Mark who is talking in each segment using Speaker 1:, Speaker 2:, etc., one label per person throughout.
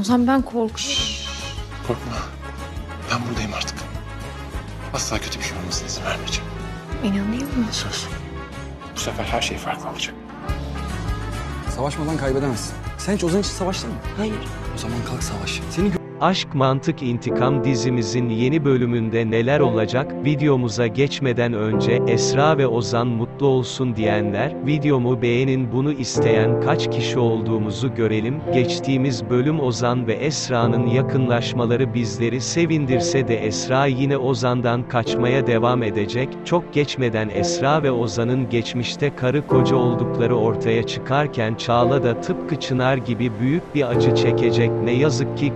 Speaker 1: Ozan ben korkuyorum.
Speaker 2: Korkma. Ben buradayım artık. Asla kötü bir şey olmasına izin vermeyeceğim.
Speaker 1: İnanıyor musun?
Speaker 2: Söz. Bu sefer her şey farklı olacak.
Speaker 3: Savaşmadan kaybedemezsin. Sen hiç Ozan için savaştın mı?
Speaker 1: Hayır.
Speaker 3: O zaman kalk savaş. Seni
Speaker 4: Aşk Mantık İntikam dizimizin yeni bölümünde neler olacak? Videomuza geçmeden önce Esra ve Ozan mutlu olsun diyenler, videomu beğenin bunu isteyen kaç kişi olduğumuzu görelim. Geçtiğimiz bölüm Ozan ve Esra'nın yakınlaşmaları bizleri sevindirse de Esra yine Ozan'dan kaçmaya devam edecek. Çok geçmeden Esra ve Ozan'ın geçmişte karı koca oldukları ortaya çıkarken Çağla da tıpkı Çınar gibi büyük bir acı çekecek. Ne yazık ki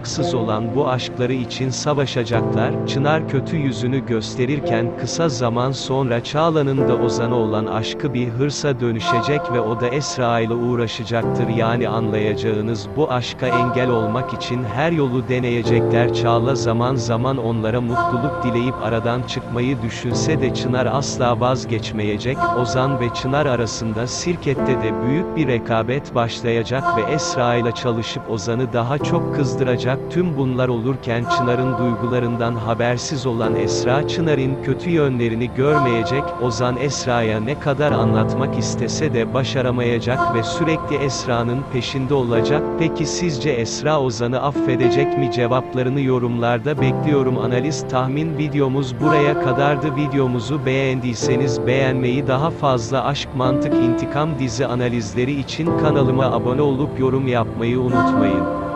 Speaker 4: karşılıksız olan bu aşkları için savaşacaklar. Çınar kötü yüzünü gösterirken kısa zaman sonra Çağla'nın da Ozan'a olan aşkı bir hırsa dönüşecek ve o da Esra ile uğraşacaktır. Yani anlayacağınız bu aşka engel olmak için her yolu deneyecekler. Çağla zaman zaman onlara mutluluk dileyip aradan çıkmayı düşünse de Çınar asla vazgeçmeyecek. Ozan ve Çınar arasında Sirket'te de büyük bir rekabet başlayacak ve Esra ile çalışıp Ozan'ı daha çok kızdıracak. Tüm bunlar olurken Çınar'ın duygularından habersiz olan Esra Çınar'ın kötü yönlerini görmeyecek. Ozan Esra'ya ne kadar anlatmak istese de başaramayacak ve sürekli Esra'nın peşinde olacak. Peki sizce Esra Ozan'ı affedecek mi? Cevaplarını yorumlarda bekliyorum. Analiz tahmin videomuz buraya kadardı. Videomuzu beğendiyseniz beğenmeyi daha fazla aşk mantık intikam dizi analizleri için kanalıma abone olup yorum yapmayı unutmayın.